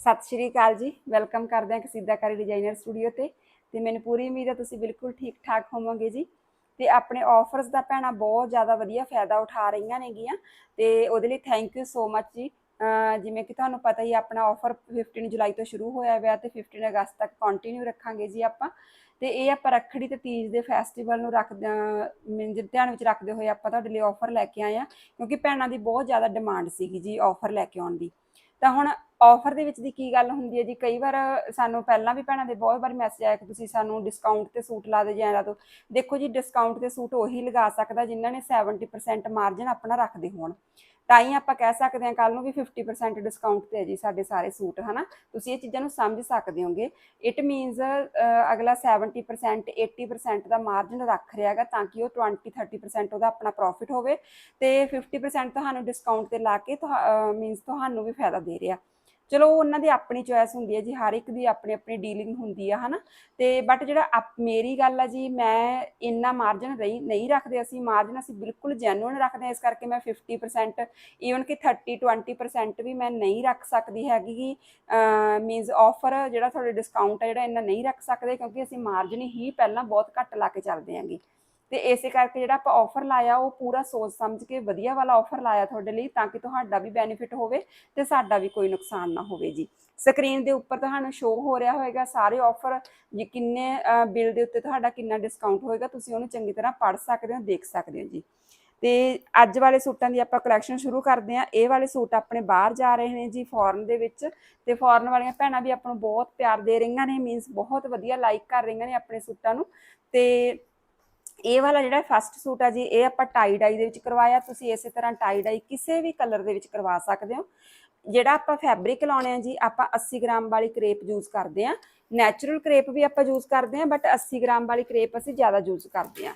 ਸਤਿ ਸ਼੍ਰੀ ਅਕਾਲ ਜੀ। ਵੈਲਕਮ ਕਰਦੇ ਹਾਂ ਕਸੀਦਾਕਾਰੀ ਡਿਜ਼ਾਈਨਰ ਸਟੂਡੀਓ ਤੇ। ਤੇ ਮੈਨੂੰ ਪੂਰੀ ਉਮੀਦ ਹੈ ਤੁਸੀਂ ਬਿਲਕੁਲ ਠੀਕ ਠਾਕ ਹੋਵੋਗੇ ਜੀ। ਤੇ ਆਪਣੇ ਆਫਰਸ ਦਾ ਭੈਣਾਂ ਬਹੁਤ ਜ਼ਿਆਦਾ ਵਧੀਆ ਫਾਇਦਾ ਉਠਾ ਰਹੀਆਂ ਨੇਗੀਆਂ। ਤੇ ਉਹਦੇ ਲਈ ਥੈਂਕ ਯੂ ਸੋ ਮੱਚ ਜੀ। ਜਿਵੇਂ ਕਿ ਤੁਹਾਨੂੰ ਪਤਾ ਹੀ ਆਪਣਾ ਆਫਰ 15 ਜੁਲਾਈ ਤੋਂ ਸ਼ੁਰੂ ਹੋਇਆ ਹੋਇਆ ਤੇ 15 ਅਗਸਤ ਤੱਕ ਕੰਟੀਨਿਊ ਰੱਖਾਂਗੇ ਜੀ ਆਪਾਂ। ਤੇ ਇਹ ਆਪਾਂ ਰੱਖੜੀ ਤੇ ਤੀਜ ਦੇ ਫੈਸਟੀਵਲ ਨੂੰ ਰੱਖਦੇ ਮੀਨ ਧਿਆਨ ਵਿੱਚ ਰੱਖਦੇ ਹੋਏ ਆਪਾਂ ਤੁਹਾਡੇ ਲਈ ਆਫਰ ਲੈ ਕੇ ਆਏ ਆ ਕਿਉਂਕਿ ਭੈਣਾਂ ਦੀ ਬਹੁਤ ਜ਼ਿਆਦਾ ਡਿਮਾਂਡ ਸੀਗੀ ਜੀ ਆਫਰ ਲੈ ਕੇ ਆਉਣ ਦੀ। ਤਾਂ ਹੁਣ ਆਫਰ ਦੇ ਵਿੱਚ ਦੀ ਕੀ ਗੱਲ ਹੁੰਦੀ ਹੈ ਜੀ? ਕਈ ਵਾਰ ਸਾਨੂੰ ਪਹਿਲਾਂ ਵੀ ਭੈਣਾਂ ਦੇ ਬਹੁਤ ਵਾਰ ਮੈਸੇਜ ਆਇਆ ਕਿ ਤੁਸੀਂ ਸਾਨੂੰ ਡਿਸਕਾਊਂਟ ਤੇ ਸੂਟ ਲਾ ਦੇ ਜਾਂ ਲਾ ਦਿਓ ਦੇਖੋ ਜੀ ਡਿਸਕਾਊਂਟ ਤੇ ਸੂਟ ਉਹੀ ਲਗਾ ਸਕਦਾ ਜਿਨ੍ਹਾਂ ਨੇ 70% ਮਾਰਜਨ ਆਪਣਾ ਰੱਖਦੇ ਹੋਣ। ਤਾਂ ਹੀ ਆਪਾਂ ਕਹਿ ਸਕਦੇ ਹਾਂ ਕੱਲ ਨੂੰ ਵੀ 50% ਡਿਸਕਾਊਂਟ ਤੇ ਹੈ ਜੀ ਸਾਡੇ ਸਾਰੇ ਸੂਟ, ਹਨਾ? ਤੁਸੀਂ ਇਹ ਚੀਜ਼ਾਂ ਨੂੰ ਸਮਝ ਸਕਦੇ ਹੋਗੇ। ਇਟ ਮੀਨਸ ਅਗਲਾ 70% 80% ਦਾ ਮਾਰਜਨ ਰੱਖ ਰਿਹਾ ਹੈਗਾ ਤਾਂ ਕਿ ਉਹ 20 30% ਉਹਦਾ ਆਪਣਾ ਪ੍ਰੋਫਿਟ ਹੋਵੇ ਤੇ 50% ਤੁਹਾਨੂੰ ਡਿਸਕਾਊਂਟ ਤੇ ਲਾ ਕੇ ਮੀਨਸ ਤੁਹਾਨੂੰ ਵੀ ਫਾਇਦਾ ਦੇ ਰਿਹਾ। ਚਲੋ ਉਹਨਾਂ ਦੀ ਆਪਣੀ ਚੋਇਸ ਹੁੰਦੀ ਹੈ ਜੀ, ਹਰ ਇੱਕ ਦੀ ਆਪਣੀ ਆਪਣੀ ਡੀਲਿੰਗ ਹੁੰਦੀ ਆ, ਹਨਾ? ਤੇ ਬਟ ਜਿਹੜਾ ਆਪ- ਮੇਰੀ ਗੱਲ ਆ ਜੀ, ਮੈਂ ਇੰਨਾ ਮਾਰਜਨ ਰਹੀ, ਨਹੀਂ ਰੱਖਦੇ ਅਸੀਂ ਮਾਰਜਨ ਅਸੀਂ ਬਿਲਕੁਲ ਜੈਨੂਇਨ ਰੱਖਦੇ ਹਾਂ, ਇਸ ਕਰਕੇ ਮੈਂ 50% ਈਵਨ ਕਿ 30 20% ਵੀ ਮੈਂ ਨਹੀਂ ਰੱਖ ਸਕਦੀ ਹੈਗੀ ਕਿ ਮੀਨਸ ਆਫਰ ਜਿਹੜਾ ਤੁਹਾਡੇ ਡਿਸਕਾਊਂਟ ਆ, ਜਿਹੜਾ ਇੰਨਾ ਨਹੀਂ ਰੱਖ ਸਕਦੇ ਕਿਉਂਕਿ ਅਸੀਂ ਮਾਰਜਨ ਹੀ ਪਹਿਲਾਂ ਬਹੁਤ ਘੱਟ ਲਾ ਕੇ ਚੱਲਦੇ ਹਾਂਗੇ। ਤੇ ਇਸੇ ਕਰਕੇ ਜਿਹੜਾ ਆਪਾਂ ਆਫਰ ਲਾਇਆ, ਉਹ ਪੂਰਾ ਸੋਚ ਸਮਝ ਕੇ ਵਧੀਆ ਵਾਲਾ ਆਫਰ ਲਾਇਆ ਤੁਹਾਡੇ ਲਈ, ਤਾਂ ਕਿ ਤੁਹਾਡਾ ਵੀ ਬੈਨੀਫਿਟ ਹੋਵੇ ਤੇ ਸਾਡਾ ਵੀ ਕੋਈ ਨੁਕਸਾਨ ਨਾ ਹੋਵੇ ਜੀ। ਸਕਰੀਨ ਦੇ ਉੱਪਰ ਤੁਹਾਨੂੰ ਸ਼ੋਅ ਹੋ ਰਿਹਾ ਹੋਵੇਗਾ ਸਾਰੇ ਆਫਰ ਜੀ ਕਿੰਨੇ ਬਿੱਲ ਦੇ ਉੱਤੇ ਤੁਹਾਡਾ ਕਿੰਨਾ ਡਿਸਕਾਊਂਟ ਹੋਏਗਾ, ਤੁਸੀਂ ਉਹਨੂੰ ਚੰਗੀ ਤਰ੍ਹਾਂ ਪੜ੍ਹ ਸਕਦੇ ਹੋ, ਦੇਖ ਸਕਦੇ ਹੋ ਜੀ। ਤੇ ਅੱਜ ਵਾਲੇ ਸੂਟਾਂ ਦੀ ਆਪਾਂ ਕਲੈਕਸ਼ਨ ਸ਼ੁਰੂ ਕਰਦੇ ਹਾਂ। ਇਹ ਵਾਲੇ ਸੂਟ ਆਪਣੇ ਬਾਹਰ ਜਾ ਰਹੇ ਨੇ ਜੀ ਫੋਰਨ ਦੇ ਵਿੱਚ। ਤੇ ਫੋਰਨ ਵਾਲੀਆਂ ਭੈਣਾਂ ਵੀ ਆਪਾਂ ਨੂੰ ਬਹੁਤ ਪਿਆਰ ਦੇ ਰਹੀਆਂ ਨੇ ਮੀਨਸ ਬਹੁਤ ਵਧੀਆ ਲਾਈਕ ਕਰ ਰਹੀਆਂ ਨੇ ਆਪਣੇ ਸੂਟਾਂ ਨੂੰ। ਤੇ ਇਹ ਵਾਲਾ ਜਿਹੜਾ ਫਸਟ ਸੂਟ ਆ ਜੀ, ਇਹ ਆਪਾਂ ਟਾਈ ਡਾਈ ਦੇ ਵਿੱਚ ਕਰਵਾਇਆ। ਤੁਸੀਂ ਇਸੇ ਤਰ੍ਹਾਂ ਟਾਈ ਡਾਈ ਕਿਸੇ ਵੀ ਕਲਰ ਦੇ ਵਿੱਚ ਕਰਵਾ ਸਕਦੇ ਹੋ। ਜਿਹੜਾ ਆਪਾਂ ਫੈਬਰਿਕ ਲਾਉਣੇ ਆ ਜੀ, ਆਪਾਂ 80 ਗ੍ਰਾਮ ਵਾਲੀ ਕਰੇਪ ਯੂਜ਼ ਕਰਦੇ ਆ। ਨੈਚੁਰਲ ਕਰੇਪ ਵੀ ਆਪਾਂ ਯੂਜ਼ ਕਰਦੇ ਆ ਬਟ 80 ਗ੍ਰਾਮ ਵਾਲੀ ਕਰੇਪ ਅਸੀਂ ਜ਼ਿਆਦਾ ਯੂਜ਼ ਕਰਦੇ ਆ।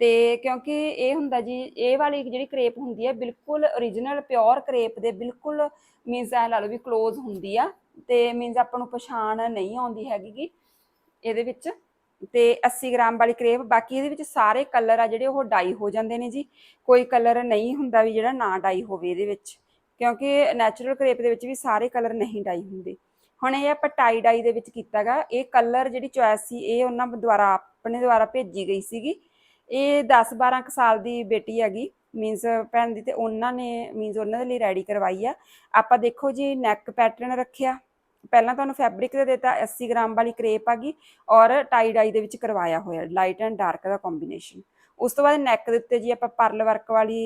ਤੇ ਕਿਉਂਕਿ ਇਹ ਹੁੰਦਾ ਜੀ, ਇਹ ਵਾਲੀ ਜਿਹੜੀ ਕਰੇਪ ਹੁੰਦੀ ਹੈ ਬਿਲਕੁਲ origignal ਪਿਓਰ ਕਰੇਪ ਦੇ ਬਿਲਕੁਲ ਮੀਨਸ ਐ ਲਾ ਲਓ ਵੀ ক্লোਜ਼ ਹੁੰਦੀ ਆ। ਤੇ ਮੀਨਸ ਆਪਾਂ ਨੂੰ ਪਛਾਣ ਨਹੀਂ ਆਉਂਦੀ ਹੈਗੀ ਗੀ ਇਹਦੇ ਵਿੱਚ। ਤੇ 80 ਗ੍ਰਾਮ ਵਾਲੀ ਕਰੇਪ, ਬਾਕੀ ਇਹਦੇ ਵਿੱਚ ਸਾਰੇ ਕਲਰ ਆ ਜਿਹੜੇ ਉਹ ਡਾਈ ਹੋ ਜਾਂਦੇ ਨੇ ਜੀ। ਕੋਈ ਕਲਰ ਨਹੀਂ ਹੁੰਦਾ ਵੀ ਜਿਹੜਾ ਨਾ ਡਾਈ ਹੋਵੇ ਇਹਦੇ ਵਿੱਚ, ਕਿਉਂਕਿ ਨੈਚੁਰਲ ਕਰੇਪ ਦੇ ਵਿੱਚ ਵੀ ਸਾਰੇ ਕਲਰ ਨਹੀਂ ਡਾਈ ਹੁੰਦੇ। ਹੁਣ ਇਹ ਆਪਾਂ ਟਾਈ ਡਾਈ ਦੇ ਵਿੱਚ ਕੀਤਾਗਾ ਇਹ ਕਲਰ ਜਿਹੜੀ ਚੋਇਸ ਸੀ, ਇਹ ਉਹਨਾਂ ਦੁਆਰਾ, ਆਪਣੇ ਦੁਆਰਾ ਭੇਜੀ ਗਈ ਸੀਗੀ। ਇਹ 10 12 ਕੁ ਸਾਲ ਦੀ ਬੇਟੀ ਹੈਗੀ ਮੀਨਸ ਭੈਣ ਦੀ ਤੇ ਉਹਨਾਂ ਨੇ ਮੀਨਸ ਉਹਨਾਂ ਦੇ ਲਈ ਰੈਡੀ ਕਰਵਾਈ ਆ। ਆਪਾਂ ਦੇਖੋ ਜੀ ਨੈਕ ਪੈਟਰਨ ਰੱਖਿਆ। ਪਹਿਲਾਂ ਤੁਹਾਨੂੰ ਫੈਬਰਿਕ ਦੇ ਦਿੱਤਾ 80 ਗ੍ਰਾਮ ਵਾਲੀ ਕਰੇਪ ਗਈ ਔਰ ਟਾਈ ਡਾਈ ਦੇ ਵਿੱਚ ਕਰਵਾਇਆ ਹੋਇਆ ਲਾਈਟ ਐਂਡ ਡਾਰਕ ਦਾ ਕੰਬੀਨੇਸ਼ਨ ਉਸ ਤੋਂ ਬਾਅਦ ਨੈਕ ਦੇ ਉੱਤੇ ਜੀ ਆਪਾਂ ਪਰਲ ਵਰਕ ਵਾਲੀ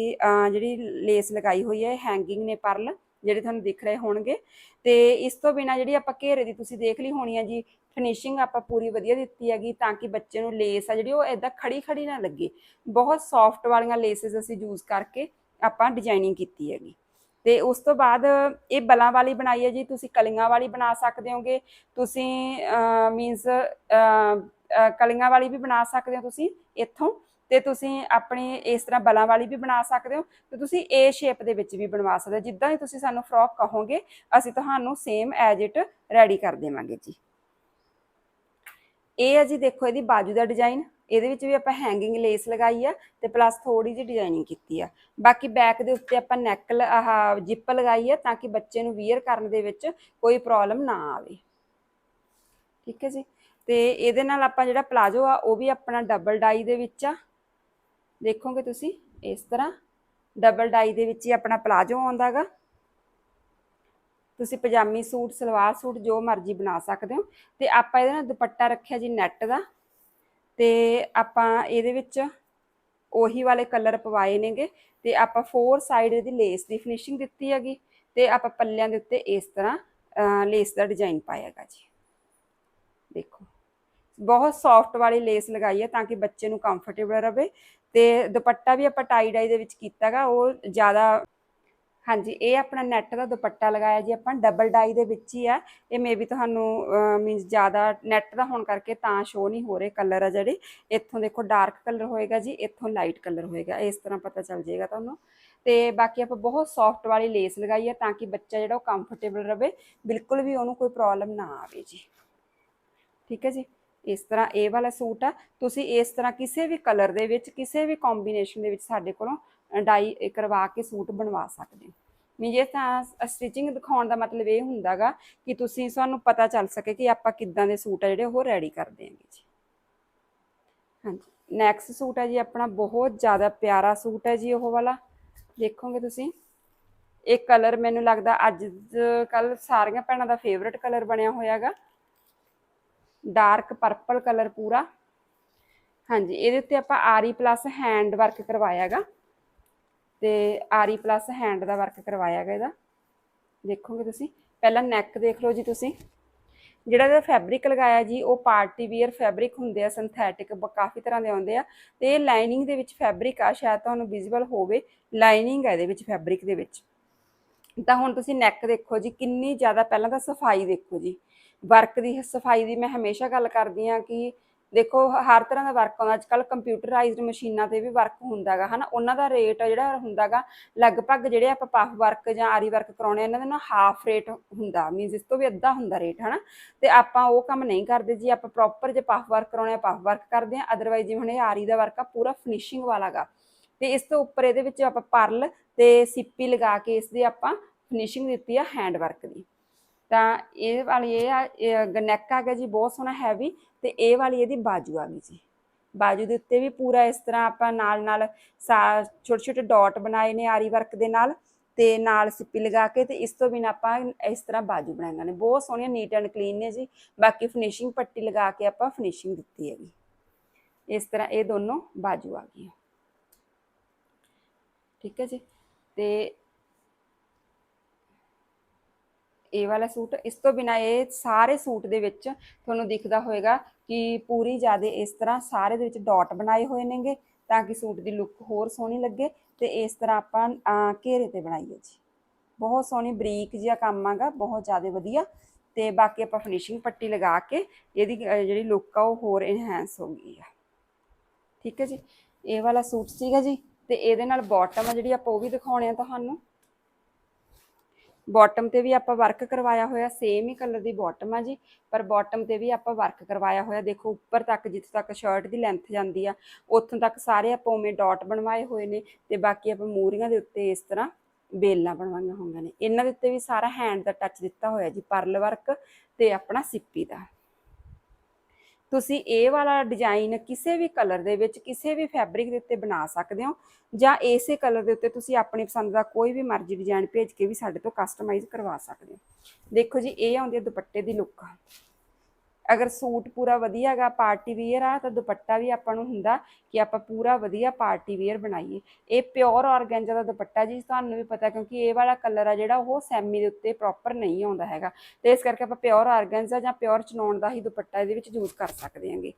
ਜਿਹੜੀ ਲੇਸ ਲਗਾਈ ਹੋਈ ਹੈ ਹੈਂਗਿੰਗ ਨੇ ਪਰਲ ਜਿਹੜੇ ਤੁਹਾਨੂੰ ਦਿਖ ਰਹੇ ਹੋਣਗੇ। ਤੇ ਇਸ ਤੋਂ ਬਿਨਾ ਜਿਹੜੀ ਆਪਾਂ ਘੇਰੇ ਦੀ ਤੁਸੀਂ ਦੇਖ ਲਈ ਹੋਣੀ ਹੈ ਜੀ ਫਿਨਿਸ਼ਿੰਗ ਆਪਾਂ ਪੂਰੀ ਵਧੀਆ ਦਿੱਤੀ ਹੈਗੀ ਤਾਂ ਕਿ ਬੱਚੇ ਨੂੰ ਲੇਸ ਆ ਜਿਹੜੀ ਉਹ ਇਦਾਂ ਖੜੀ ਖੜੀ ਨਾ ਲੱਗੇ। ਬਹੁਤ ਸੌਫਟ ਵਾਲੀਆਂ ਲੇਸਿਸ ਅਸੀਂ ਯੂਜ਼ ਕਰਕੇ ਆਪਾਂ ਡਿਜ਼ਾਈਨਿੰਗ ਕੀਤੀ ਹੈਗੀ। ਤੇ ਉਸ ਤੋਂ ਬਾਅਦ ਇਹ ਬਲਾਂ ਵਾਲੀ ਬਣਾਈ ਹੈ ਜੀ, ਤੁਸੀਂ ਕਲੀਆਂ ਵਾਲੀ ਬਣਾ ਸਕਦੇ ਹੋਗੇ। ਤੁਸੀਂ ਮੀਨਸ ਕਲੀਆਂ ਵਾਲੀ ਵੀ ਬਣਾ ਸਕਦੇ ਹੋ ਤੁਸੀਂ ਇੱਥੋਂ। ਤੇ ਤੁਸੀਂ ਆਪਣੀ ਇਸ ਤਰ੍ਹਾਂ ਬਲਾਂ ਵਾਲੀ ਵੀ ਬਣਾ ਸਕਦੇ ਹੋ। ਤੇ ਤੁਸੀਂ ਏ ਸ਼ੇਪ ਦੇ ਵਿੱਚ ਵੀ ਬਣਵਾ ਸਕਦੇ ਹੋ। ਜਿੱਦਾਂ ਹੀ ਤੁਸੀਂ ਸਾਨੂੰ ਫਰੋਕ ਕਹੋਗੇ, ਅਸੀਂ ਤੁਹਾਨੂੰ ਸੇਮ ਐਜ ਇਟ ਰੈਡੀ ਕਰ ਦੇਵਾਂਗੇ ਜੀ। ਇਹ ਹੈ ਜੀ ਦੇਖੋ ਇਹਦੀ ਬਾਜੂ ਦਾ ਡਿਜ਼ਾਈਨ ਇਹਦੇ ਵਿੱਚ ਵੀ ਆਪਾਂ ਹੈਂਗਿੰਗ ਲੇਸ ਲਗਾਈ ਆ ਤੇ ਪਲੱਸ ਥੋੜੀ ਜਿਹੀ ਡਿਜ਼ਾਈਨਿੰਗ ਕੀਤੀ ਆ। ਬਾਕੀ ਬੈਕ ਦੇ ਉੱਤੇ ਆਪਾਂ ਨੈਕ ਆਹ ਜਿੱਪ ਲਗਾਈ ਆ ਤਾਂ ਕਿ ਬੱਚੇ ਨੂੰ ਵੀਅਰ ਕਰਨ ਦੇ ਵਿੱਚ ਕੋਈ ਪ੍ਰੋਬਲਮ ਨਾ ਆਵੇ। ਠੀਕ ਹੈ ਜੀ? ਤੇ ਇਹਦੇ ਨਾਲ ਆਪਾਂ ਜਿਹੜਾ ਪਲਾਜੋ ਆ, ਉਹ ਵੀ ਆਪਣਾ ਡਬਲ ਡਾਈ ਦੇ ਵਿੱਚ ਆ। ਦੇਖੋਗੇ ਤੁਸੀਂ ਇਸ ਤਰ੍ਹਾਂ ਡਬਲ ਡਾਈ ਦੇ ਵਿੱਚ ਹੀ ਆਪਣਾ ਪਲਾਜੋ ਆਉਂਦਾਗਾ ਤੁਸੀਂ ਪਜਾਮੀ ਸੂਟ, ਸਲਵਾਰ ਸੂਟ ਜੋ ਮਰਜ਼ੀ ਬਣਾ ਸਕਦੇ ਹੋ। ਤੇ ਆਪਾਂ ਇਹਦੇ ਨਾਲ ਦੁਪੱਟਾ ਰੱਖਿਆ ਜੀ ਨੈਟ ਦਾ। ਤੇ ਆਪਾਂ ਇਹਦੇ ਵਿੱਚ ਉਹੀ ਵਾਲੇ ਕਲਰ ਪਵਾਏ ਨੇਗੇ ਤੇ ਆਪਾਂ ਫੋਰ ਸਾਈਡ ਇਹਦੀ ਲੇਸ ਦੀ ਫਿਨਿਸ਼ਿੰਗ ਦਿੱਤੀ ਹੈਗੀ ਤੇ ਆਪਾਂ ਪੱਲਿਆਂ ਦੇ ਉੱਤੇ ਇਸ ਤਰ੍ਹਾਂ ਲੇਸ ਦਾ ਡਿਜ਼ਾਈਨ ਪਾਇਆਗਾ ਜੀ। ਦੇਖੋ, ਬਹੁਤ ਸੌਫਟ ਵਾਲੀ ਲੇਸ ਲਗਾਈ ਹੈ ਤਾਂ ਕਿ ਬੱਚੇ ਨੂੰ ਕੰਫਰਟੇਬਲ ਰਵੇ ਤੇ ਦੁਪੱਟਾ ਵੀ ਆਪਾਂ ਟਾਈ ਡਾਈ ਦੇ ਵਿੱਚ ਕੀਤਾਗਾ ਉਹ ਜ਼ਿਆਦਾ ਹਾਂਜੀ, ਇਹ ਆਪਣਾ ਨੈਟ ਦਾ ਦੁਪੱਟਾ ਲਗਾਇਆ ਜੀ, ਆਪਾਂ ਡਬਲ ਡਾਈ ਦੇ ਵਿੱਚ ਹੀ ਆ। ਇਹ ਮੇਬੀ ਤੁਹਾਨੂੰ ਮੀਨਸ ਜ਼ਿਆਦਾ ਨੈਟ ਦਾ ਹੋਣ ਕਰਕੇ ਤਾਂ ਸ਼ੋ ਨਹੀਂ ਹੋ ਰਹੇ ਕਲਰ ਆ ਜਿਹੜੇ। ਇੱਥੋਂ ਦੇਖੋ ਡਾਰਕ ਕਲਰ ਹੋਏਗਾ ਜੀ, ਇੱਥੋਂ ਲਾਈਟ ਕਲਰ ਹੋਏਗਾ। ਇਸ ਤਰ੍ਹਾਂ ਪਤਾ ਚੱਲ ਜਾਏਗਾ ਤੁਹਾਨੂੰ। ਤੇ ਬਾਕੀ ਆਪਾਂ ਬਹੁਤ ਸੌਫਟ ਵਾਲੀ ਲੇਸ ਲਗਾਈ ਹੈ ਤਾਂ ਕਿ ਬੱਚਾ ਜਿਹੜਾ ਉਹ ਕੰਫਰਟੇਬਲ ਰਵੇ। ਬਿਲਕੁਲ ਵੀ ਉਹਨੂੰ ਕੋਈ ਪ੍ਰੋਬਲਮ ਨਾ ਆਵੇ ਜੀ। ਠੀਕ ਹੈ ਜੀ? ਇਸ ਤਰ੍ਹਾਂ ਇਹ ਵਾਲਾ ਸੂਟ ਆ। ਤੁਸੀਂ ਇਸ ਤਰ੍ਹਾਂ ਕਿਸੇ ਵੀ ਕਲਰ ਦੇ ਵਿੱਚ, ਕਿਸੇ ਵੀ ਕੰਬੀਨੇਸ਼ਨ ਦੇ ਵਿੱਚ ਸਾਡੇ ਕੋਲੋਂ ਡਾਈ ਕਰਵਾ ਕੇ ਸੂਟ ਬਣਵਾ ਸਕਦੇ ਹੋ। ਵੀ ਜੇ ਤਾਂ ਸਟਿਚਿੰਗ ਦਿਖਾਉਣ ਦਾ ਮਤਲਬ ਇਹ ਹੁੰਦਾਗਾ ਕਿ ਤੁਸੀਂ ਸਾਨੂੰ ਪਤਾ ਚੱਲ ਸਕੇ ਕਿ ਆਪਾਂ ਕਿੱਦਾਂ ਦੇ ਸੂਟ ਆ ਜਿਹੜੇ ਉਹ ਰੈਡੀ ਕਰਦੇ ਆਂਗੇ ਜੀ। ਹਾਂਜੀ ਨੈਕਸਟ ਸੂਟ ਹੈ ਜੀ, ਆਪਣਾ ਬਹੁਤ ਜ਼ਿਆਦਾ ਪਿਆਰਾ ਸੂਟ ਹੈ ਜੀ ਉਹ ਵਾਲਾ। ਦੇਖੋਗੇ ਤੁਸੀਂ? ਇਹ ਕਲਰ ਮੈਨੂੰ ਲੱਗਦਾ ਅੱਜ ਕੱਲ ਸਾਰੀਆਂ ਭੈਣਾਂ ਦਾ ਫੇਵਰਟ ਕਲਰ ਬਣਿਆ ਹੋਇਆਗਾ। ਡਾਰਕ ਪਰਪਲ ਕਲਰ ਪੂਰਾ। ਹਾਂਜੀ, ਇਹਦੇ ਉੱਤੇ ਆਪਾਂ ਆਰੀ ਪਲੱਸ ਹੈਂਡ ਵਰਕ ਕਰਵਾਇਆਗਾ। ਤੇ ਆਰੀ ਪਲੱਸ ਹੈਂਡ ਦਾ ਵਰਕ ਕਰਵਾਇਆ ਗਿਆ ਇਹਦਾ। ਦੇਖੋਗੇ ਤੁਸੀਂ। ਪਹਿਲਾਂ ਨੈਕ ਦੇਖ ਲਓ ਜੀ ਤੁਸੀਂ। ਜਿਹੜਾ ਇਹਦਾ ਫੈਬਰਿਕ ਲਗਾਇਆ ਜੀ, ਉਹ ਪਾਰਟੀ ਵੀਅਰ ਫੈਬਰਿਕ ਹੁੰਦੇ ਆ ਸਿੰਥੈਟਿਕ ਕਾਫੀ ਤਰ੍ਹਾਂ ਦੇ ਆਉਂਦੇ ਆ। ਤੇ ਇਹ ਲਾਈਨਿੰਗ ਦੇ ਵਿੱਚ ਫੈਬਰਿਕ ਆ, ਸ਼ਾਇਦ ਤੁਹਾਨੂੰ ਵਿਜ਼ੀਬਲ ਹੋਵੇ। ਲਾਈਨਿੰਗ ਹੈ ਇਹਦੇ ਵਿੱਚ ਫੈਬਰਿਕ ਦੇ ਵਿੱਚ। ਤਾਂ ਹੁਣ ਤੁਸੀਂ ਨੈਕ ਦੇਖੋ ਜੀ, ਕਿੰਨੀ ਜ਼ਿਆਦਾ ਪਹਿਲਾਂ ਤਾਂ ਸਫ਼ਾਈ ਦੇਖੋ ਜੀ। ਵਰਕ ਦੀ ਸਫ਼ਾਈ ਦੀ ਮੈਂ ਹਮੇਸ਼ਾ ਗੱਲ ਕਰਦੀ ਆ ਕਿ ਦੇਖੋ ਹਰ ਤਰ੍ਹਾਂ ਦਾ ਵਰਕ ਆਉਂਦਾ। ਅੱਜ ਕੱਲ ਕੰਪਿਊਟਰਾਈਜ਼ਡ ਮਸ਼ੀਨਾਂ ਤੇ ਵੀ ਵਰਕ ਹੁੰਦਾਗਾ ਹਨਾ? ਉਹਨਾਂ ਦਾ ਰੇਟ ਜਿਹੜਾ ਹੁੰਦਾਗਾ ਲਗਭਗ ਜਿਹੜੇ ਆਪਾਂ ਪਫ ਵਰਕ ਜਾਂ ਆਰੀ ਵਰਕ ਕਰਾਉਣੇ ਆ, ਇਹਨਾਂ ਦੇ ਨਾਲ ਹਾਫ ਰੇਟ ਹੁੰਦਾ ਮੀਨਸ ਇਸ ਤੋਂ ਵੀ ਅੱਧਾ ਹੁੰਦਾ ਰੇਟ ਹਨਾ? ਤੇ ਆਪਾਂ ਉਹ ਕੰਮ ਨਹੀਂ ਕਰਦੇ ਜੀ ਆਪਾਂ ਪ੍ਰੋਪਰ ਜੇ ਪਫ ਵਰਕ ਕਰਾਉਣੇ ਆ ਪਫ ਵਰਕ ਕਰਦੇ ਆ ਅਦਰਵਾਈਜ਼ ਜਿਵੇਂ ਹੁਣ ਇਹ ਆਰੀ ਦਾ ਵਰਕ ਆ ਪੂਰਾ ਫਿਨਿਸ਼ਿੰਗ ਵਾਲਾਗਾ ਤੇ ਇਸ ਤੋਂ ਉੱਪਰ ਇਹਦੇ ਵਿੱਚ ਆਪਾਂ ਪਰਲ ਤੇ ਸਿੱਪੀ ਲਗਾ ਕੇ ਇਸ ਦੀ ਆਪਾਂ ਫਿਨਿਸ਼ਿੰਗ ਦਿੱਤੀ ਆ ਹੈਂਡ ਵਰਕ ਦੀ। ਤਾਂ ਇਹ ਵਾਲੀ ਇਹ ਆ ਨੈਕ ਆ ਗਿਆ ਜੀ, ਬਹੁਤ ਸੋਹਣਾ ਹੈਵੀ ਤੇ ਇਹ ਵਾਲੀ ਇਹਦੀ ਬਾਜੂ ਆ ਗਈ ਜੀ। ਬਾਜੂ ਦੇ ਉੱਤੇ ਵੀ ਪੂਰਾ ਇਸ ਤਰ੍ਹਾਂ ਆਪਾਂ ਨਾਲ ਨਾਲ ਛੋਟੇ ਛੋਟੇ ਡਾਟ ਬਣਾਏ ਨੇ ਆਰੀ ਵਰਕ ਦੇ ਨਾਲ ਤੇ ਨਾਲ ਸਿੱਪੀ ਲਗਾ ਕੇ ਤੇ ਇਸ ਤੋਂ ਬਿਨਾਂ ਆਪਾਂ ਇਸ ਤਰ੍ਹਾਂ ਬਾਜੂ ਬਣਾਈਆਂ ਨੇ। ਬਹੁਤ ਸੋਹਣੀਆਂ ਨੀਟ ਐਂਡ ਕਲੀਨ ਨੇ ਜੀ। ਬਾਕੀ ਫਿਨਿਸ਼ਿੰਗ ਪੱਟੀ ਲਗਾ ਕੇ ਆਪਾਂ ਫਿਨਿਸ਼ਿੰਗ ਦਿੱਤੀ ਹੈਗੀ। ਇਸ ਤਰ੍ਹਾਂ ਇਹ ਦੋਨੋਂ ਬਾਜੂ ਆ ਗਈਆਂ। ਠੀਕ ਹੈ ਜੀ। ਤੇ ਇਹ ਵਾਲਾ ਸੂਟ, ਇਸ ਤੋਂ ਬਿਨਾ ਇਹ ਸਾਰੇ ਸੂਟ ਦੇ ਵਿੱਚ ਤੁਹਾਨੂੰ ਦਿਖਦਾ ਹੋਵੇਗਾ ਕਿ ਪੂਰੀ ਜਿਆਦੇ ਇਸ ਤਰ੍ਹਾਂ ਸਾਰੇ ਦੇ ਵਿੱਚ ਡਾਟ ਬਣਾਏ ਹੋਏ ਨੇਗੇ ਤਾਂ ਕਿ ਸੂਟ ਦੀ ਲੁੱਕ ਹੋਰ ਸੋਹਣੀ ਲੱਗੇ ਤੇ ਇਸ ਤਰ੍ਹਾਂ ਆਪਾਂ ਘੇਰੇ ਤੇ ਬਣਾਈਏ ਜੀ। ਬਹੁਤ ਸੋਹਣੀ ਬਰੀਕ ਜਿਹਾ ਕੰਮ ਆਗਾ, ਬਹੁਤ ਜ਼ਿਆਦਾ ਵਧੀਆ ਤੇ ਬਾਕੀ ਆਪਾਂ ਫਿਨਿਸ਼ਿੰਗ ਪੱਟੀ ਲਗਾ ਕੇ ਇਹਦੀ ਜਿਹੜੀ ਲੁੱਕ ਆ ਉਹ ਹੋਰ ਇਨਹੈਂਸ ਹੋ ਗਈ ਆ। ਠੀਕ ਹੈ ਜੀ? ਇਹ ਵਾਲਾ ਸੂਟ ਸੀਗਾ ਜੀ ਤੇ ਇਹਦੇ ਨਾਲ ਬਾਟਮ ਆ ਜਿਹੜੀ ਆਪਾਂ ਉਹ ਵੀ ਦਿਖਾਉਣੇ ਆ ਤੁਹਾਨੂੰ। ਬਾਟਮ ਤੇ ਵੀ ਆਪਾਂ ਵਰਕ ਕਰਵਾਇਆ ਹੋਇਆ ਸੇਮ ਹੀ ਕਲਰ ਦੀ ਬਾਟਮ ਆ ਜੀ। ਪਰ ਬਾਟਮ ਤੇ ਵੀ ਆਪਾਂ ਵਰਕ ਕਰਵਾਇਆ ਹੋਇਆ। ਦੇਖੋ, ਉੱਪਰ ਤੱਕ ਜਿੱਥੇ ਤੱਕ ਸ਼ਰਟ ਦੀ ਲੈਂਥ ਜਾਂਦੀ ਆ, ਉੱਥੋਂ ਤੱਕ ਸਾਰੇ ਆਪਾਂ ਉਵੇਂ ਡਾਟ ਬਣਵਾਏ ਹੋਏ ਨੇ ਤੇ ਬਾਕੀ ਆਪਾਂ ਮੂਰੀਆਂ ਦੇ ਉੱਤੇ ਇਸ ਤਰ੍ਹਾਂ ਬੇਲਾਂ ਬਣਵਾਈਆਂ ਹੋਈਆਂ ਨੇ। ਇਹਨਾਂ ਦੇ ਉੱਤੇ ਵੀ ਸਾਰਾ ਹੈਂਡ ਦਾ ਟੱਚ ਦਿੱਤਾ ਹੋਇਆ ਜੀ ਪਰਲ ਵਰਕ ਤੇ ਆਪਣਾ ਸਿੱਪੀ ਦਾ। ਤੁਸੀਂ ਇਹ ਵਾਲਾ ਡਿਜ਼ਾਈਨ ਕਿਸੇ ਵੀ ਕਲਰ ਦੇ ਵਿੱਚ, ਕਿਸੇ ਵੀ ਫੈਬਰਿਕ ਦੇ ਉੱਤੇ ਬਣਾ ਸਕਦੇ ਹੋ ਜਾਂ ਇਸੇ ਕਲਰ ਦੇ ਉੱਤੇ ਤੁਸੀਂ ਆਪਣੀ ਪਸੰਦ ਦਾ ਕੋਈ ਵੀ ਮਰਜ਼ੀ ਡਿਜ਼ਾਈਨ ਭੇਜ ਕੇ ਵੀ ਸਾਡੇ ਤੋਂ ਕਸਟਮਾਈਜ਼ ਕਰਵਾ ਸਕਦੇ ਹੋ। ਦੇਖੋ ਜੀ, ਇਹ ਆਉਂਦੀ ਹੈ ਦੁਪੱਟੇ ਦੀ ਲੁੱਕ ਅਗਰ ਸੂਟ ਪੂਰਾ ਵਧੀਆ ਹੈਗਾ, ਪਾਰਟੀ ਵੇਅਰ ਆ, ਤਾਂ ਦੁਪੱਟਾ ਵੀ ਆਪਾਂ ਨੂੰ ਹੁੰਦਾ ਕਿ ਆਪਾਂ ਪੂਰਾ ਵਧੀਆ ਪਾਰਟੀ ਵੇਅਰ ਬਣਾਈਏ। ਇਹ ਪਿਓਰ ਆਰਗੈਂਜਾ ਦਾ ਦੁਪੱਟਾ ਜੀ, ਤੁਹਾਨੂੰ ਵੀ ਪਤਾ ਕਿਉਂਕਿ ਇਹ ਵਾਲਾ ਕਲਰ ਆ ਜਿਹੜਾ ਉਹ ਸੈਮੀ ਦੇ ਉੱਤੇ ਪ੍ਰੋਪਰ ਨਹੀਂ ਆਉਂਦਾ ਹੈਗਾ। ਤੇ ਇਸ ਕਰਕੇ ਆਪਾਂ ਪਿਓਰ ਆਰਗੈਂਜਾ ਜਾਂ ਪਿਓਰ ਚਨੌਨ ਦਾ ਹੀ ਦੁਪੱਟਾ ਇਹਦੇ ਵਿੱਚ ਯੂਜ਼ ਕਰ ਸਕਦੇ ਹਾਂਗੇ।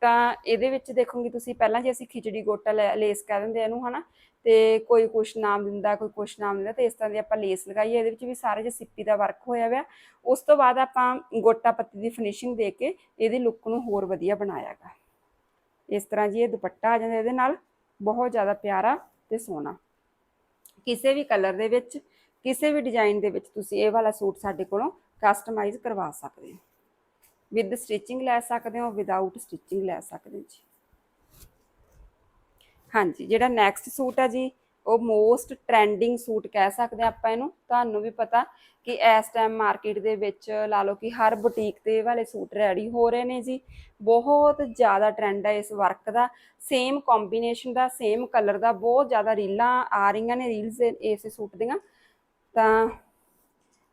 ਤਾਂ ਇਹਦੇ ਵਿੱਚ ਦੇਖੋਗੇ ਤੁਸੀਂ, ਪਹਿਲਾਂ ਜੇ ਅਸੀਂ ਖਿਚੜੀ ਗੋਟਾ ਲੇਸ ਕਹਿ ਦਿੰਦੇ ਇਹਨੂੰ, ਹਨਾ? ਤੇ ਕੋਈ ਕੁਛ ਨਾਮ ਦਿੰਦਾ, ਕੋਈ ਕੁਛ ਨਾਮ ਦਿੰਦਾ, ਤੇ ਇਸ ਤਰ੍ਹਾਂ ਦੀ ਆਪਾਂ ਲੇਸ ਲਗਾਈ ਹੈ ਇਹਦੇ ਵਿੱਚ ਵੀ ਸਾਰੇ ਜੇ ਸਿੱਪੀ ਦਾ ਵਰਕ ਹੋਇਆ ਹੋਇਆ। ਉਸ ਤੋਂ ਬਾਅਦ ਆਪਾਂ ਗੋਟਾ ਪੱਤੀ ਦੀ ਫਿਨਿਸ਼ਿੰਗ ਦੇ ਕੇ ਇਹਦੀ ਲੁੱਕ ਨੂੰ ਹੋਰ ਵਧੀਆ ਬਣਾਇਆਗਾ। ਇਸ ਤਰ੍ਹਾਂ ਜੀ ਇਹ ਦੁਪੱਟਾ ਆ ਜਾਂਦਾ ਇਹਦੇ ਨਾਲ। ਬਹੁਤ ਜ਼ਿਆਦਾ ਪਿਆਰਾ ਤੇ ਸੋਹਣਾ। ਕਿਸੇ ਵੀ ਕਲਰ ਦੇ ਵਿੱਚ, ਕਿਸੇ ਵੀ ਡਿਜ਼ਾਈਨ ਦੇ ਵਿੱਚ ਤੁਸੀਂ ਇਹ ਵਾਲਾ ਸੂਟ ਸਾਡੇ ਕੋਲੋਂ ਕਸਟਮਾਈਜ਼ ਕਰਵਾ ਸਕਦੇ ਹੋ। ਵਿਦ ਸਟਿਚਿੰਗ ਲੈ ਸਕਦੇ ਹੋ ਵਿਦਆਊਟ ਸਟਿਚਿੰਗ ਲੈ ਸਕਦੇ ਹੋ ਜੀ। ਹਾਂਜੀ, ਜਿਹੜਾ ਨੈਕਸਟ ਸੂਟ ਹੈ ਜੀ, ਉਹ ਮੋਸਟ ਟ੍ਰੈਂਡਿੰਗ ਸੂਟ ਕਹਿ ਸਕਦੇ ਆ ਆਪਾਂ ਇਹਨੂੰ। ਤੁਹਾਨੂੰ ਵੀ ਪਤਾ ਕਿ ਇਸ ਟਾਈਮ ਮਾਰਕੀਟ ਦੇ ਵਿੱਚ ਲਾ ਲਓ ਕਿ ਹਰ ਬੁਟੀਕ ਤੇ ਵਾਲੇ ਸੂਟ ਰੈਡੀ ਹੋ ਰਹੇ ਨੇ ਜੀ। ਬਹੁਤ ਜ਼ਿਆਦਾ ਟ੍ਰੈਂਡ ਹੈ ਇਸ ਵਰਕ ਦਾ। ਸੇਮ ਕੰਬੀਨੇਸ਼ਨ ਦਾ ਸੇਮ ਕਲਰ ਦਾ ਬਹੁਤ ਜ਼ਿਆਦਾ ਰੀਲਾਂ ਆ ਰਹੀਆਂ ਨੇ ਰੀਲਸ ਇਸ ਸੂਟ ਦੀਆਂ। ਤਾਂ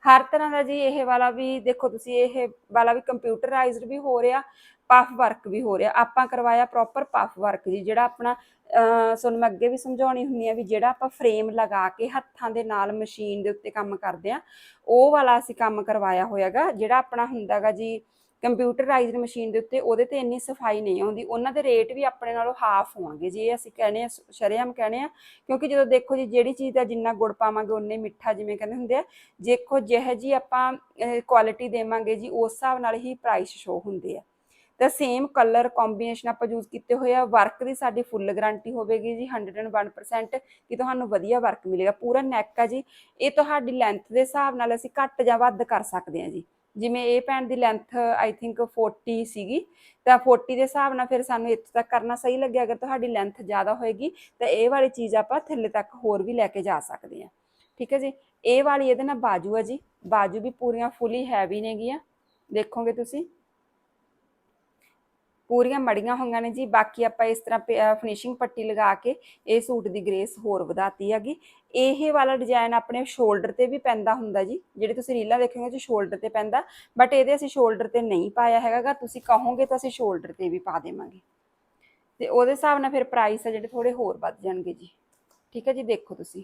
ਹਰ ਤਰ੍ਹਾਂ ਦਾ ਜੀ ਇਹ ਵਾਲਾ ਵੀ ਦੇਖੋ ਤੁਸੀਂ, ਇਹ ਵਾਲਾ ਵੀ ਕੰਪਿਊਟਰਾਈਜ਼ਡ ਵੀ ਹੋ ਰਿਹਾ ਪਫ ਵਰਕ ਵੀ ਹੋ ਰਿਹਾ। ਆਪਾਂ ਕਰਵਾਇਆ ਪ੍ਰੋਪਰ ਪਫ ਵਰਕ ਜੀ, ਜਿਹੜਾ ਆਪਣਾ ਤੁਹਾਨੂੰ ਮੈਂ ਅੱਗੇ ਵੀ ਸਮਝਾਉਣੀ ਹੁੰਦੀ ਆ ਵੀ ਜਿਹੜਾ ਆਪਾਂ ਫਰੇਮ ਲਗਾ ਕੇ ਹੱਥਾਂ ਦੇ ਨਾਲ ਮਸ਼ੀਨ ਦੇ ਉੱਤੇ ਕੰਮ ਕਰਦੇ ਆ, ਉਹ ਵਾਲਾ ਅਸੀਂ ਕੰਮ ਕਰਵਾਇਆ ਹੋਇਆਗਾ, ਜਿਹੜਾ ਆਪਣਾ ਹੁੰਦਾਗਾ ਜੀ ਕੰਪਿਊਟਰਾਈਜ਼ਡ ਮਸ਼ੀਨ ਦੇ ਉੱਤੇ ਉਹਦੇ ਤੇ ਇੰਨੀ ਸਫ਼ਾਈ ਨਹੀਂ ਆਉਂਦੀ ਉਹਨਾਂ ਦੇ ਰੇਟ ਵੀ ਆਪਣੇ ਨਾਲੋਂ ਹਾਫ ਹੋਣਗੇ, ਜੀ ਇਹ ਅਸੀਂ ਕਹਿੰਦੇ ਆ ਸ਼ਰੇਆਮ ਕਹਿੰਦੇ ਆ ਕਿਉਂਕਿ ਜਦੋਂ ਦੇਖੋ ਜੀ, ਜਿਹੜੀ ਚੀਜ਼ ਦਾ ਜਿੰਨਾ ਗੁੜ ਪਾਵਾਂਗੇ ਉਨੇ ਮਿੱਠਾ ਜਿਵੇਂ ਕਹਿੰਦੇ ਹੁੰਦੇ ਆ, ਦੇਖੋ ਜਿਹੇ ਜੀ ਆਪਾਂ ਕੁਆਲਿਟੀ ਦੇਵਾਂਗੇ ਜੀ, ਉਸ ਹਿਸਾਬ ਨਾਲ ਹੀ ਪ੍ਰਾਈਸ ਸ਼ੋ ਹੁੰਦੇ ਆ। ਤਾਂ ਸੇਮ ਕਲਰ ਕੰਬੀਨੇਸ਼ਨ ਆਪਾਂ ਯੂਜ਼ ਕੀਤੇ ਹੋਏ ਆ ਵਰਕ ਦੀ ਸਾਡੀ ਫੁੱਲ ਗਾਰੰਟੀ ਹੋਵੇਗੀ ਜੀ 101% ਕਿ ਤੁਹਾਨੂੰ ਵਧੀਆ ਵਰਕ ਮਿਲੇਗਾ, ਪੂਰਾ ਨੈਕ ਆ ਜੀ, ਇਹ ਤੁਹਾਡੀ ਲੈਂਥ ਦੇ ਹਿਸਾਬ ਨਾਲ ਅਸੀਂ ਘੱਟ ਜਾਂ ਵੱਧ ਕਰ ਸਕਦੇ ਹਾਂ ਜੀ। ਜਿਵੇਂ ਇਹ ਪੈਂਟ ਦੀ ਲੈਂਥ ਆਈ ਥਿੰਕ 40 ਸੀਗੀ, ਤਾਂ 40 ਦੇ ਹਿਸਾਬ ਨਾਲ ਫਿਰ ਸਾਨੂੰ ਇੱਥੇ ਤੱਕ ਕਰਨਾ ਸਹੀ ਲੱਗਿਆ। ਅਗਰ ਤੁਹਾਡੀ ਲੈਂਥ ਜ਼ਿਆਦਾ ਹੋਏਗੀ, ਤਾਂ ਇਹ ਵਾਲੀ ਚੀਜ਼ ਆਪਾਂ ਥੱਲੇ ਤੱਕ ਹੋਰ ਵੀ ਲੈ ਕੇ ਜਾ ਸਕਦੇ ਹਾਂ। ਠੀਕ ਹੈ ਜੀ? ਇਹ ਵਾਲੀ ਇਹਦੇ ਨਾਲ ਬਾਜੂ ਆ ਜੀ। ਬਾਜੂ ਵੀ ਪੂਰੀਆਂ ਫੁੱਲੀ ਹੈਵੀ ਨੇਗੀਆਂ। ਦੇਖੋਗੇ ਤੁਸੀਂ। ਪੂਰੀਆਂ ਮੜੀਆਂ ਹੋਈਆਂ ਨੇ ਜੀ। ਬਾਕੀ ਆਪਾਂ ਇਸ ਤਰ੍ਹਾਂ ਫਿਨਿਸ਼ਿੰਗ ਪੱਟੀ ਲਗਾ ਕੇ ਇਹ ਸੂਟ ਦੀ ਗ੍ਰੇਸ ਹੋਰ ਵਧਾਤੀ ਹੈਗੀ। ਇਹ ਵਾਲਾ ਡਿਜ਼ਾਈਨ ਆਪਣੇ ਸ਼ੋਲਡਰ ਤੇ ਵੀ ਪੈਂਦਾ ਹੁੰਦਾ ਜੀ। ਜਿਹੜੇ ਤੁਸੀਂ ਰੀਲਾਂ ਦੇਖੋਗੇ ਜੀ ਸ਼ੋਲਡਰ ਤੇ ਪੈਂਦਾ। ਬਟ ਇਹਦੇ ਅਸੀਂ ਸ਼ੋਲਡਰ ਤੇ ਨਹੀਂ ਪਾਇਆ ਹੈਗਾਗਾ। ਤੁਸੀਂ ਕਹੋਗੇ ਤਾਂ ਅਸੀਂ ਸ਼ੋਲਡਰ ਤੇ ਵੀ ਪਾ ਦੇਵਾਂਗੇ। ਤੇ ਉਹਦੇ ਹਿਸਾਬ ਨਾਲ ਫਿਰ ਪ੍ਰਾਈਸ ਆ ਜਿਹੜੇ ਥੋੜੇ ਹੋਰ ਵੱਧ ਜਾਣਗੇ ਜੀ। ਠੀਕ ਹੈ ਜੀ, ਦੇਖੋ ਤੁਸੀਂ।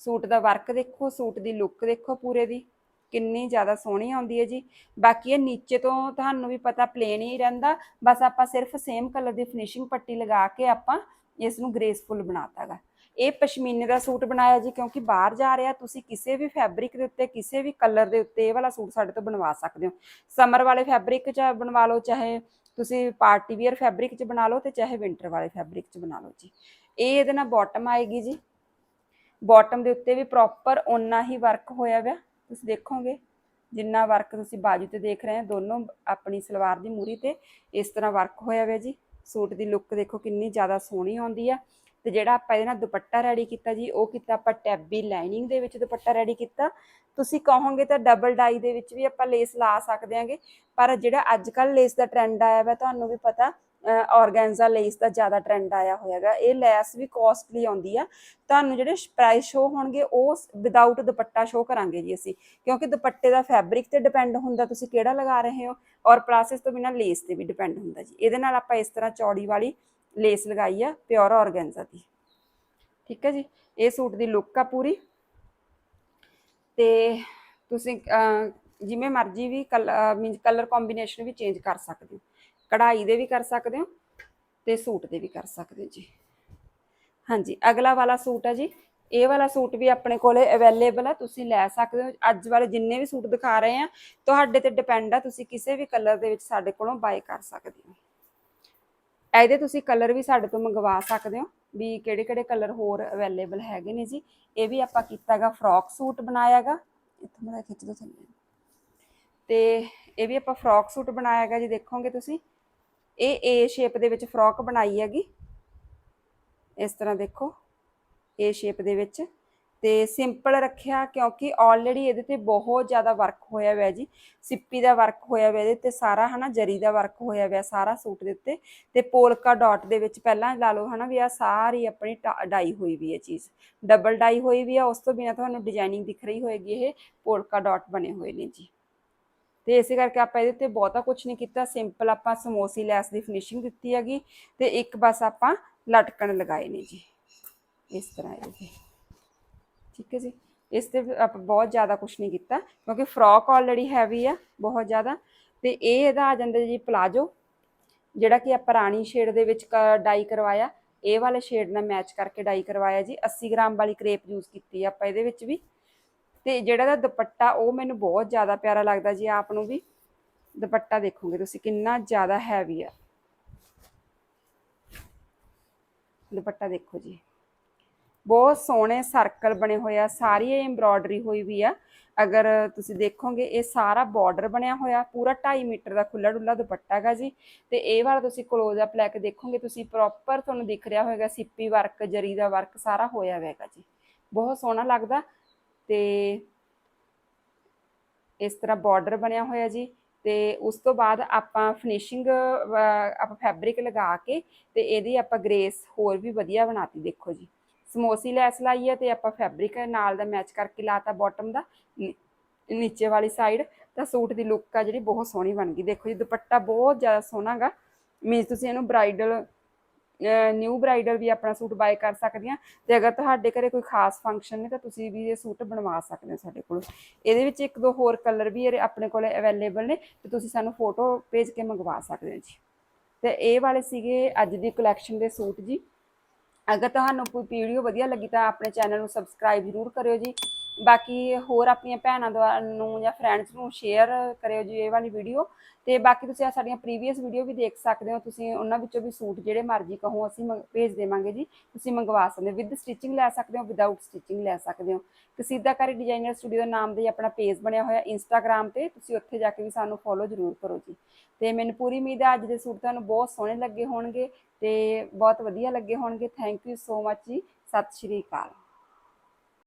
ਸੂਟ ਦਾ ਵਰਕ ਦੇਖੋ, ਸੂਟ ਦੀ ਲੁੱਕ ਦੇਖੋ ਪੂਰੇ ਦੀ। ਕਿੰਨੀ ਜ਼ਿਆਦਾ ਸੋਹਣੀ ਆਉਂਦੀ ਹੈ ਜੀ। ਬਾਕੀ ਇਹ ਨੀਚੇ ਤੋਂ ਤੁਹਾਨੂੰ ਵੀ ਪਤਾ ਪਲੇਨ ਹੀ ਰਹਿੰਦਾ। ਬਸ ਆਪਾਂ ਸਿਰਫ ਸੇਮ ਕਲਰ ਦੀ ਫਿਨਿਸ਼ਿੰਗ ਪੱਟੀ ਲਗਾ ਕੇ ਆਪਾਂ ਇਸ ਨੂੰ ਗ੍ਰੇਸਫੁਲ ਬਣਾਤਾਗਾ। ਇਹ ਪਸ਼ਮੀਨੇ ਦਾ ਸੂਟ ਬਣਾਇਆ ਜੀ ਕਿਉਂਕਿ ਬਾਹਰ ਜਾ ਰਿਹਾ, ਤੁਸੀਂ ਕਿਸੇ ਵੀ ਫੈਬਰਿਕ ਦੇ ਉੱਤੇ, ਕਿਸੇ ਵੀ ਕਲਰ ਦੇ ਉੱਤੇ ਇਹ ਵਾਲਾ ਸੂਟ ਸਾਡੇ ਤੋਂ ਬਣਵਾ ਸਕਦੇ ਹੋ। ਸਮਰ ਵਾਲੇ ਫੈਬਰਿਕ 'ਚ ਬਣਵਾ ਲਓ, ਚਾਹੇ ਤੁਸੀਂ ਪਾਰਟੀ ਵੀਅਰ ਫੈਬਰਿਕ 'ਚ ਬਣਾ ਲਓ ਤੇ ਚਾਹੇ ਵਿੰਟਰ ਵਾਲੇ ਫੈਬਰਿਕ 'ਚ ਬਣਾ ਲਓ ਜੀ। ਇਹ ਇਹਦੇ ਨਾਲ ਬਾਟਮ ਆਏਗੀ ਜੀ। ਬਾਟਮ ਦੇ ਉੱਤੇ ਵੀ ਪ੍ਰੋਪਰ ਓਨਾ ਹੀ ਵਰਕ ਹੋਇਆ ਹੋਇਆ ਤੁਸੀਂ ਦੇਖੋਗੇ, ਜਿੰਨਾ ਵਰਕ ਤੁਸੀਂ ਬਾਜੂ ਤੇ ਦੇਖ ਰਹੇ ਹੋ, ਦੋਨੋਂ ਆਪਣੀ ਸਲਵਾਰ ਦੀ ਮੂਰੀ ਤੇ ਇਸ ਤਰ੍ਹਾਂ ਵਰਕ ਹੋਇਆ ਹੋਇਆ ਜੀ। ਸੂਟ ਦੀ ਲੁੱਕ ਦੇਖੋ ਕਿੰਨੀ ਜ਼ਿਆਦਾ ਸੋਹਣੀ ਆਉਂਦੀ ਆ। ਤੇ ਜਿਹੜਾ ਆਪਾਂ ਇਹਦੇ ਨਾਲ ਦੁਪੱਟਾ ਰੈਡੀ ਕੀਤਾ ਜੀ, ਉਹ ਕੀਤਾ ਆਪਾਂ ਟੈਬੀ ਲਾਈਨਿੰਗ ਦੇ ਵਿੱਚ ਦੁਪੱਟਾ ਰੈਡੀ ਕੀਤਾ। ਤੁਸੀਂ ਕਹੋਗੇ ਤਾਂ ਡਬਲ ਡਾਈ ਦੇ ਵਿੱਚ ਵੀ ਆਪਾਂ ਲੇਸ ਲਾ ਸਕਦੇ ਆਂਗੇ, ਪਰ ਜਿਹੜਾ ਅੱਜ ਕੱਲ ਲੇਸ ਦਾ ਟ੍ਰੈਂਡ ਆਇਆ ਵਾ, ਤੁਹਾਨੂੰ ਵੀ ਪਤਾ ਆਰਗੈਂਜ਼ਾ ਲੇਸ ਦਾ ਜ਼ਿਆਦਾ ਟ੍ਰੈਂਡ ਆਇਆ ਹੋਇਆਗਾ ਇਹ ਲੈਸ ਵੀ ਕਾਸਟਲੀ ਆਉਂਦੀ ਆ। ਤੁਹਾਨੂੰ ਜਿਹੜੇ ਪ੍ਰਾਈਸ ਸ਼ੋ ਹੋਣਗੇ, ਉਹ ਵਿਦਆਊਟ ਦੁਪੱਟਾ ਸ਼ੋ ਕਰਾਂਗੇ ਜੀ ਅਸੀਂ। ਕਿਉਂਕਿ ਦੁਪੱਟੇ ਦਾ ਫੈਬਰਿਕ ਤੇ ਡਿਪੈਂਡ ਹੁੰਦਾ, ਤੁਸੀਂ ਕਿਹੜਾ ਲਗਾ ਰਹੇ ਹੋ? ਔਰ ਪ੍ਰਾਈਸਸ ਤੋਂ ਬਿਨਾ ਲੇਸ ਤੇ ਵੀ ਡਿਪੈਂਡ ਹੁੰਦਾ ਜੀ। ਇਹਦੇ ਨਾਲ ਆਪਾਂ ਇਸ ਤਰ੍ਹਾਂ ਚੌੜੀ ਵਾਲੀ ਲੇਸ ਲਗਾਈ ਆ ਪਿਓਰ ਆਰਗੈਂਜ਼ਾ ਦੀ। ਠੀਕ ਹੈ ਜੀ? ਇਹ ਸੂਟ ਦੀ ਲੁੱਕ ਆ ਪੂਰੀ। ਤੇ ਤੁਸੀਂ ਜਿਵੇਂ ਮਰਜ਼ੀ ਵੀ ਮੀਨਸ ਕਲਰ ਕੰਬੀਨੇਸ਼ਨ ਵੀ ਚੇਂਜ ਕਰ ਸਕਦੇ ਹੋ। ਕਢਾਈ ਦੇ ਵੀ ਕਰ ਸਕਦੇ ਹੋ ਤੇ ਸੂਟ ਦੇ ਵੀ ਕਰ ਸਕਦੇ ਹੋ ਜੀ। ਹਾਂਜੀ, ਅਗਲਾ ਵਾਲਾ ਸੂਟ ਹੈ ਜੀ। ਇਹ ਵਾਲਾ ਸੂਟ ਵੀ ਆਪਣੇ ਕੋਲੇ ਅਵੇਲੇਬਲ ਹੈ, ਤੁਸੀਂ ਲੈ ਸਕਦੇ ਹੋ। ਅੱਜ ਵਾਲੇ ਜਿੰਨੇ ਵੀ ਸੂਟ ਦਿਖਾ ਰਹੇ ਆ ਤੁਹਾਡੇ ਤੇ ਡਿਪੈਂਡ ਆ, ਤੁਸੀਂ ਕਿਸੇ ਵੀ ਕਲਰ ਦੇ ਵਿੱਚ ਸਾਡੇ ਕੋਲੋਂ ਬਾਏ ਕਰ ਸਕਦੇ ਹੋ। ਇਹਦੇ ਤੁਸੀਂ ਕਲਰ ਵੀ ਸਾਡੇ ਤੋਂ ਮੰਗਵਾ ਸਕਦੇ ਹੋ, ਵੀ ਕਿਹੜੇ ਕਿਹੜੇ ਕਲਰ ਹੋਰ ਅਵੇਲੇਬਲ ਹੈਗੇ ਨੇ ਜੀ। ਇਹ ਵੀ ਆਪਾਂ ਕੀਤਾਗਾ ਫਰੋਕ ਸੂਟ ਬਣਾਇਆਗਾ ਇੱਥੋਂ ਮੈਂ ਖਿੱਚ ਦੋ ਥੱਲੇ। ਤੇ ਇਹ ਵੀ ਆਪਾਂ ਫਰੋਕ ਸੂਟ ਬਣਾਇਆਗਾ ਜੀ, ਦੇਖੋਗੇ ਤੁਸੀਂ। ਇਹ ਏ ਸ਼ੇਪ ਦੇ ਵਿੱਚ ਫਰੋਕ ਬਣਾਈ ਹੈਗੀ। ਇਸ ਤਰ੍ਹਾਂ ਦੇਖੋ। ਏ ਸ਼ੇਪ ਦੇ ਵਿੱਚ। ਤੇ ਸਿੰਪਲ ਰੱਖਿਆ ਕਿਉਂਕਿ ਆਲਰੇਡੀ ਇਹਦੇ ਤੇ ਬਹੁਤ ਜ਼ਿਆਦਾ ਵਰਕ ਹੋਇਆ ਹੋਇਆ ਜੀ। ਸਿੱਪੀ ਦਾ ਵਰਕ ਹੋਇਆ ਹੋਇਆ ਇਹਦੇ ਤੇ, ਸਾਰਾ ਹਨਾ, ਜਰੀ ਦਾ ਵਰਕ ਹੋਇਆ ਹੋਇਆ, ਸਾਰਾ ਸੂਟ ਦੇ ਉੱਤੇ। ਤੇ ਪੋਲਕਾ ਡਾਟ ਦੇ ਵਿੱਚ ਪਹਿਲਾਂ ਲਾ ਲਓ ਹਨਾ ਵੀ ਆ ਸਾਰੀ ਆਪਣੀ ਡਾਈ ਹੋਈ ਵੀ ਹੈ ਚੀਜ਼। ਡਬਲ ਡਾਈ ਹੋਈ ਵੀ ਆ, ਉਸ ਤੋਂ ਬਿਨਾ ਤੁਹਾਨੂੰ ਡਿਜ਼ਾਈਨਿੰਗ ਦਿਖ ਰਹੀ ਹੋਏਗੀ ਇਹ ਪੋਲਕਾ ਡਾਟ ਬਣੇ ਹੋਏ ਨੇ ਜੀ। ਤੇ ਇਸੇ ਕਰਕੇ ਆਪਾਂ ਇਹਦੇ ਤੇ ਬਹੁਤਾ ਕੁਝ ਨਹੀਂ ਕੀਤਾ। ਸਿੰਪਲ ਆਪਾਂ ਸਮੋਸੀ ਲੈਸ ਦੀ ਫਿਨਿਸ਼ਿੰਗ ਦਿੱਤੀ ਹੈਗੀ ਤੇ ਇੱਕ ਬਸ ਆਪਾਂ ਲਟਕਣ ਲਗਾਏ ਨੇ ਜੀ। ਇਸ ਤਰ੍ਹਾਂ ਇਹਦੇ ਠੀਕ ਹੈ ਜੀ। ਇਸ ਤੇ ਆਪਾਂ ਬਹੁਤ ਜ਼ਿਆਦਾ ਕੁਝ ਨਹੀਂ ਕੀਤਾ ਕਿਉਂਕਿ ਫਰੋਕ ਆਲਰੇਡੀ ਹੈਵੀ ਆ, ਬਹੁਤ ਜ਼ਿਆਦਾ। ਤੇ ਇਹ ਇਹਦਾ ਆ ਜਾਂਦਾ ਜੀ ਪਲਾਜੋ ਜਿਹੜਾ ਕਿ ਆਪਾਂ ਰਾਣੀ ਸ਼ੇਡ ਦੇ ਵਿੱਚ ਡਾਈ ਕਰਵਾਇਆ। ਇਹ ਵਾਲੇ ਸ਼ੇਡ ਨਾਲ ਮੈਚ ਕਰਕੇ ਡਾਈ ਕਰਵਾਇਆ ਜੀ। 80 ਗ੍ਰਾਮ ਵਾਲੀ ਕਰੇਪ ਯੂਜ਼ ਕੀਤੀ ਆਪਾਂ ਇਹਦੇ ਵਿੱਚ ਵੀ। ਤੇ ਜਿਹੜਾ ਦਾ ਦੁਪੱਟਾ, ਉਹ ਮੈਨੂੰ ਬਹੁਤ ਜ਼ਿਆਦਾ ਪਿਆਰਾ ਲੱਗਦਾ ਜੀ, ਆਪ ਨੂੰ ਵੀ। ਦੁਪੱਟਾ ਦੇਖੋਗੇ ਤੁਸੀਂ, ਕਿੰਨਾ ਜ਼ਿਆਦਾ ਹੈਵੀ ਆ। ਦੁਪੱਟਾ ਦੇਖੋ ਜੀ। ਬਹੁਤ ਸੋਹਣੇ ਸਰਕਲ ਬਣੇ ਹੋਏ ਆ, ਸਾਰੀ ਇਹ ਐਮਬ੍ਰੋਇਡਰੀ ਹੋਈ ਵੀ ਆ। ਅਗਰ ਤੁਸੀਂ ਦੇਖੋਗੇ, ਇਹ ਸਾਰਾ ਬਾਰਡਰ ਬਣਿਆ ਹੋਇਆ, ਪੂਰਾ 2.5 ਮੀਟਰ ਦਾ ਖੁੱਲਾ ਡੁੱਲਾ ਦੁਪੱਟਾ ਹੈਗਾ ਜੀ। ਤੇ ਇਹ ਵਾਲਾ ਤੁਸੀਂ ਕਲੋਜ਼ ਅਪ ਲੈ ਕੇ ਦੇਖੋਗੇ, ਤੁਸੀਂ ਪ੍ਰੋਪਰ ਤੁਹਾਨੂੰ ਦਿਖ ਰਿਹਾ ਹੋਵੇਗਾ ਸਿੱਪੀ ਵਰਕ ਜਰੀ ਦਾ ਵਰਕ ਸਾਰਾ ਹੋਇਆ ਹੋਵੇਗਾ ਜੀ। ਬਹੁਤ ਸੋਹਣਾ ਲੱਗਦਾ। ਤੇ ਇਸ ਤਰ੍ਹਾਂ ਬਾਰਡਰ ਬਣਿਆ ਹੋਇਆ ਜੀ ਤੇ ਉਸ ਤੋਂ ਬਾਅਦ ਆਪਾਂ ਫਿਨਿਸ਼ਿੰਗ ਆਪਾਂ ਫੈਬਰਿਕ ਲਗਾ ਕੇ ਤੇ ਇਹਦੀ ਆਪਾਂ ਗ੍ਰੇਸ ਹੋਰ ਵੀ ਵਧੀਆ ਬਣਾਤੀ ਦੇਖੋ ਜੀ। ਸਮੋਸੀ ਲੈਸ ਲਾਈ ਹੈ ਤੇ ਆਪਾਂ ਫੈਬਰਿਕ ਨਾਲ ਦਾ ਮੈਚ ਕਰਕੇ ਲਾਤਾ ਬਾਟਮ ਦਾ। ਨੀਚੇ ਵਾਲੀ ਸਾਈਡ ਤਾਂ ਸੂਟ ਦੀ ਲੁੱਕ ਆ ਜਿਹੜੀ ਬਹੁਤ ਸੋਹਣੀ ਬਣ ਗਈ। ਦੇਖੋ ਜੀ, ਦੁਪੱਟਾ ਬਹੁਤ ਜ਼ਿਆਦਾ ਸੋਹਣਾਗਾ। ਮੀਨਸ ਤੁਸੀਂ ਇਹਨੂੰ ਬ੍ਰਾਈਡਲ ਨਿਊ ਬ੍ਰਾਈਡਲ ਵੀ ਆਪਣਾ ਸੂਟ ਬਾਏ ਕਰ ਸਕਦੀਆਂ ਤੇ ਅਗਰ ਤੁਹਾਡੇ ਘਰੇ ਕੋਈ ਖਾਸ ਫੰਕਸ਼ਨ ਨੇ ਤਾਂ ਤੁਸੀਂ ਵੀ ਇਹ ਸੂਟ ਬਣਵਾ ਸਕਦੇ ਹੋ ਸਾਡੇ ਕੋਲ। ਇਹਦੇ ਵਿੱਚ ਇੱਕ ਦੋ ਹੋਰ ਕਲਰ ਵੀ ਇਹਦੇ ਆਪਣੇ ਕੋਲ ਅਵੇਲੇਬਲ ਨੇ ਤੇ ਤੁਸੀਂ ਸਾਨੂੰ ਫੋਟੋ ਭੇਜ ਕੇ ਮੰਗਵਾ ਸਕਦੇ ਹੋ ਜੀ। ਤੇ ਇਹ ਵਾਲੇ ਸੀਗੇ ਅੱਜ ਦੀ ਕਲੈਕਸ਼ਨ ਦੇ ਸੂਟ ਜੀ। ਅਗਰ ਤੁਹਾਨੂੰ ਕੋਈ ਵੀਡੀਓ ਵਧੀਆ ਲੱਗੀ ਤਾਂ ਆਪਣੇ ਚੈਨਲ ਨੂੰ ਸਬਸਕ੍ਰਾਈਬ ਜ਼ਰੂਰ ਕਰਿਓ ਜੀ। ਬਾਕੀ ਹੋਰ ਆਪਣੀਆਂ ਭੈਣਾਂ ਦੁਆ- ਨੂੰ ਜਾਂ ਫਰੈਂਡਸ ਨੂੰ ਸ਼ੇਅਰ ਕਰਿਓ ਜੀ ਇਹ ਵਾਲੀ ਵੀਡੀਓ ਤੇ ਬਾਕੀ ਤੁਸੀਂ ਆ ਸਾਡੀਆਂ ਪ੍ਰੀਵੀਅਸ ਵੀਡੀਓ ਵੀ ਦੇਖ ਸਕਦੇ ਹੋ। ਤੁਸੀਂ ਉਹਨਾਂ ਵਿੱਚੋਂ ਵੀ ਸੂਟ ਜਿਹੜੇ ਮਰਜ਼ੀ ਕਹੋ, ਅਸੀਂ ਮੰਗ- ਭੇਜ ਦੇਵਾਂਗੇ ਜੀ। ਤੁਸੀਂ ਮੰਗਵਾ ਸਕਦੇ ਹੋ। ਵਿਦ ਸਟਿਚਿੰਗ ਲੈ ਸਕਦੇ ਹੋ ਵਿਦਆਊਟ ਸਟਿਚਿੰਗ ਲੈ ਸਕਦੇ ਹੋ। ਕਸੀਦਾਕਾਰੀ ਡਿਜ਼ਾਈਨਰ ਸਟੂਡੀਓ ਨਾਮ ਦੇ ਆਪਣਾ ਪੇਜ ਬਣਿਆ ਹੋਇਆ ਇੰਸਟਾਗ੍ਰam ਤੇ। ਤੁਸੀਂ ਉੱਥੇ ਜਾ ਕੇ ਵੀ ਸਾਨੂੰ ਫੋਲੋ ਜ਼ਰੂਰ ਕਰੋ ਜੀ। ਤੇ ਮੈਨੂੰ ਪੂਰੀ ਉਮੀਦ ਹੈ ਅੱਜ ਦੇ ਸੂਟ ਤੁਹਾਨੂੰ ਬਹੁਤ ਸੋਹਣੇ ਲੱਗੇ ਹੋਣਗੇ ਤੇ ਬਹੁਤ ਵਧੀਆ ਲੱਗੇ ਹੋਣਗੇ। ਥੈਂਕ ਯੂ ਸੋ ਮੱਚ ਜੀ। ਸਤਿ ਸ਼੍ਰੀ ਅਕਾਲ।